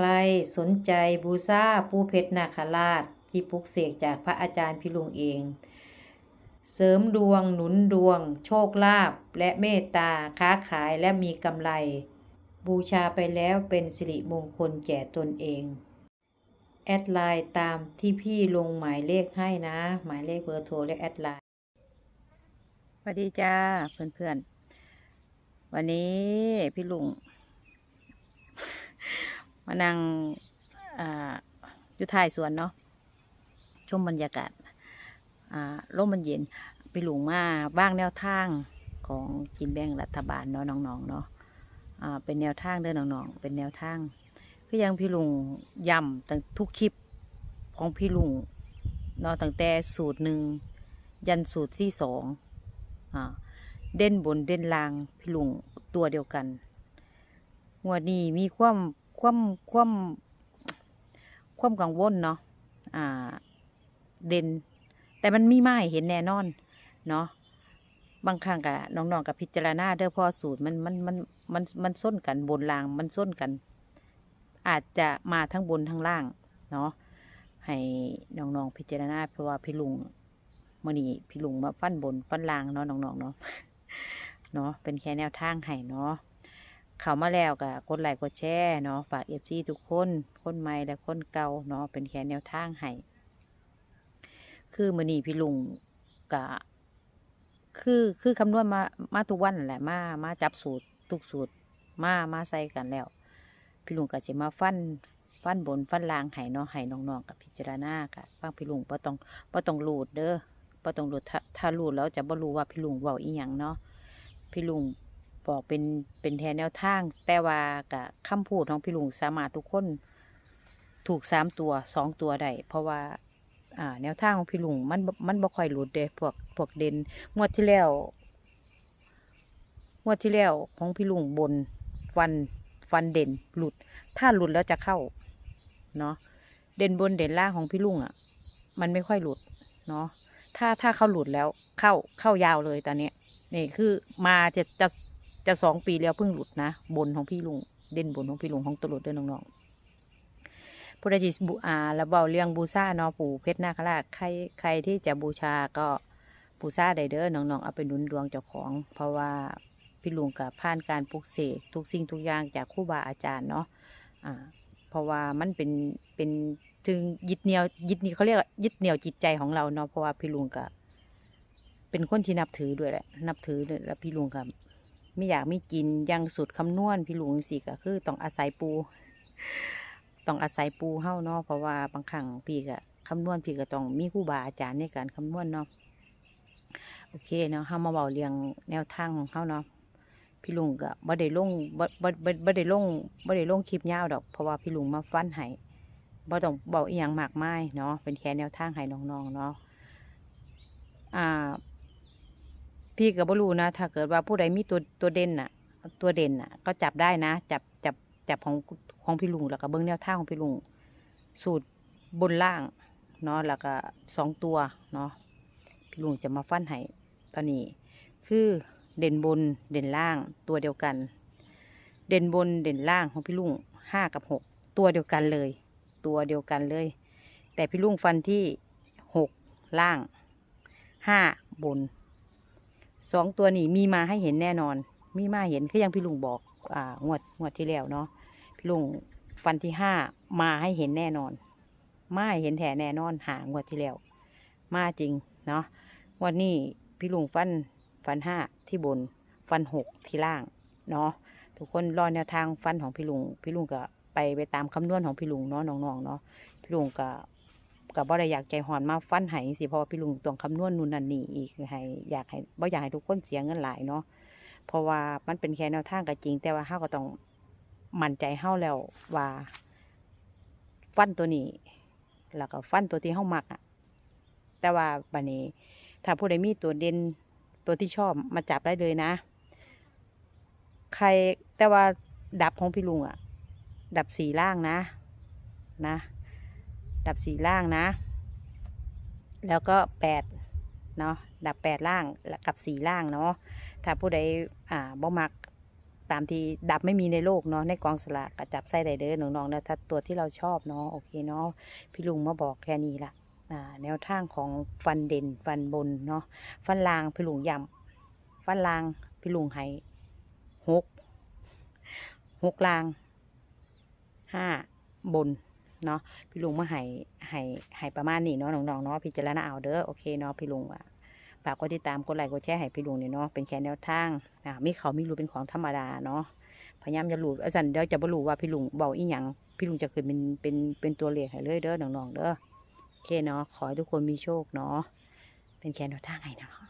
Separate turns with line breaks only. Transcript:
ใครสนใจบูชาปูเพชรนาคราช ที่ปลุกเสกจากพระอาจารย์พิลุงเอง เสริมดวงหนุนดวง โชคลาภและเมตตาค้าขายและมีกำไร บูชาไปแล้วเป็นสิริมงคลแก่ตนเอง แอดไลน์ตามที่พี่ลงหมายเลขให้นะ หมายเลขเบอร์โทรและแอดไลน์สวัสดีจ้าเพื่อนๆวันนี้พี่ลุง มานั่งอยู่ท้ายสวนเนาะชมบรรยากาศอ่มมันเย็นพี่ลุงมาบ้างแนวทางของกินแบ่งรัฐบาลเนาะน้องๆเนาะเป็นแนวทางเด้อน้องๆเป็นแนวทางคือยังพี่ลุงย้ำตั้งทุกคลิปของพี่ลุงเนาะตั้งแต่สูตรหนึ่งยันสูตรที่สองอเด่นบนเด่นล่างพี่ลุงตัวเดียวกันงวดนี้มีความ ความความความกังวลเนาะอ่า เด่น แต่มันมีไม้เห็นแน่นอน เนาะบางครั้งกับน้องๆกับพิจารณาเด้อเพอสูตรมันมันมันมันมันส้นกันบนล่าง มันส้นกัน อาจจะมาทั้งบนทั้งล่าง เนาะให้น้องๆพิจารณาเพราะว่าพี่ลุงมื่อนี้พี่ลุงมาฟันบนฟันล่างเนาะน้องๆเนาะเนาะเป็นแค่แนวทางให้เนาะ เข้ามาแล้วก็กดไลค์กดแชร์เนาะฝากเอฟซีทุกคนคนใหม่และคนเก่าเนาะเป็นแค่แนวทางให้คือมือนีพี่ลุงกะคือคือคำนวณมามาทุกวันแหละมามาจับสูตรทุกสูตรมามาใส่กันแล้ว พี่ลุงก็จะมาฟันฟันบนฟันล่างให้เนาะให้น้องๆกับพิจารณาค่ะฟังพี่ลุงบ่ต้องบ่ต้องรูดเด้อบ่ต้องรูดถ้าถ้ารูดแล้วจะบ่รู้ว่าพี่ลุงเว้าอีหยังเนาะพี่ลุง บอกเป็นเป็นแทนแนวทาง แต่ว่ากะคำพูดของพี่ลุงสามารถทุกคนถูกสามตัวสองตัวได้เพราะว่าอ่าแนวทางของพี่ลุงมันมันบ่ค่อยหลุดเด้พวกพวกเด่นงวดที่แล้วงวดที่แล้วของพี่ลุงบนฟันฟันเด่นหลุด ถ้าหลุดแล้วจะเข้าเนาะเด่นบนเด่นล่างของพี่ลุงอะ มันไม่ค่อยหลุดเนาะถ้าถ้าเขาหลุดแล้วเข้าเข้ายาวเลยตอนนี้นี่คือมาจะจะ จะสองปีแล้วเพิ่งหลุดนะ บนของพี่ลุง เด่นบนของพี่ลุงของตลุดเด้วยน้องๆพุทธจิตบูอาแล้วเบาเรื่องบูชาเนาะปู่เพชรนาคราชใครใครที่จะบูชาก็บูชาได้เด้อน้องๆเอาไปหนุนดวงเจ้าของ เพราะว่าพี่ลุงกับผ่านการปลุกเสกทุกสิ่งทุกอย่างจากครูบาอาจารย์เนาะอ่าเพราะว่ามันเป็นเป็นถึงยึดเหนี่ยวยึดนี่เขาเรียกยึดเหนี่ยวจิตใจของเราเนาะเพราะว่าพี่ลุงกับเป็นคนที่นับถือด้วยแหละ นับถือแล้วพี่ลุงกับ ไม่อยากไม่กินยังสุดคำนวณพี่ลุงสิก็คือต้องอาศัยปู ต้องอาศัยปูเฮ้าเนาะเพราะว่าบางครั้งพี่ก็คำนวณพี่ก็ต้องมีครูบาอาจารย์ในการคำนวณเนาะโอเคเนาะเฮามาเบาเรียงแนวทางของเฮาเนาะพี่ลุงก็บ่ได้ลงบ่บ่บ่ได้ลงบ่ได้ลงคลิปยาวดอก เพราะว่าพี่ลุงมาฟันให้บ่ต้องเบาอีหยังมากมายเนาะเป็นแค่แนวทางให้น้องๆเนาะอ่า พี่ก็บ่รู้นะ ถ้าเกิดว่าผู้ใดมีตัวตัวเด่นน่ะ ตัวเด่นน่ะ ก็จับได้นะ จับจับจับของของพี่ลุงแล้วก็เบิ้งแนวท่าของพี่ลุงสูตรบนล่างเนาะแล้วก็สองตัวเนาะพี่ลุงจะมาฟันให้ตอนนี้ คือเด่นบนเด่นล่างตัวเดียวกัน เด่นบนเด่นล่างของพี่ลุงห้ากับหกตัวเดียวกันเลย ตัวเดียวกันเลย แต่พี่ลุงฟันที่หกล่างห้าบน สองตัวนี้มีมาให้เห็นแน่นอน มีมาเห็นคือยังพี่ลุงบอกอ่างวดงวดที่แล้วเนาะพี่ลุงฟันที่ห้ามาให้เห็นแน่นอน มาเห็นแถแน่นอนหางวดที่แล้ว มาจริงเนาะงวันนี้พี่ลุงฟันฟันห้าที่บนฟันหกที่ล่างเนาะทุกคนรอแนวทางฟันของพี่ลุงพี่ลุงก็ไปไปตามคำนวณของพี่ลุงเนาะน้องๆเนาะพี่ลุงก็ กับบ่ได้อยากใจหอนมาฟันให้สิเพราะพี่ลุงต้องคำนวณนู่นนั่นนี่อีกให้อยากให้บ่อยากให้ทุกคนเสียเงินหลายเนาะเพราะว่ามันเป็นแค่แนวทางก็จริง แต่ว่าเฮาก็ต้องมั่นใจเฮาแล้วว่า ฟันตัวนี้ แล้วก็ฟันตัวที่เฮามักอะ แต่ว่าบัดนี้ ถ้าผู้ใดมีตัวเด่นตัวที่ชอบมาจับได้เลยนะ ใครแต่ว่าดับของพี่ลุงอะ ดับสีล่างนะ นะ ดับสีล่างนะ แล้วก็แปดเนาะดับแปดล่างกับสีล่างเนาะถ้าผู้ใดอ่าบ่มักตามที่ดับไม่มีในโลกเนาะในกองสลากก็จับไส้ไดเด้อน้องๆนะถ้าตัวที่เราชอบเนาะโอเคเนาะพี่ลุงมาบอกแค่นี้ละอ่าแนวทางของฟันเด่นฟันบนเนาะฟันลางพี่ลุงย้ำฟันลางพี่ลุงให้หกหกลางห้าบน เนาะพี่ลุงมาให้ให้ให้ประมาณนี้เนาะน้องๆเนาะพิจารณาเอาเด้อโอเคเนาะพี่ลุงว่าฝากกดติดตามกดไลค์กดแชร์ให้พี่ลุงเนี่ยเนาะเป็นแค่แนวทางอ่ามีเขามีรู้เป็นของธรรมดาเนาะพยายามจะรู้อาจารย์เดี๋ยวจะบรู้ว่าพี่ลุงเบาอีหยังพี่ลุงจะขึ้นเป็นเป็นเป็นตัวเลขให้เลยเด้อน้องๆเด้อโอเคเนาะขอให้ทุกคนมีโชคเนาะเป็นแค่แนวทางให้เนาะ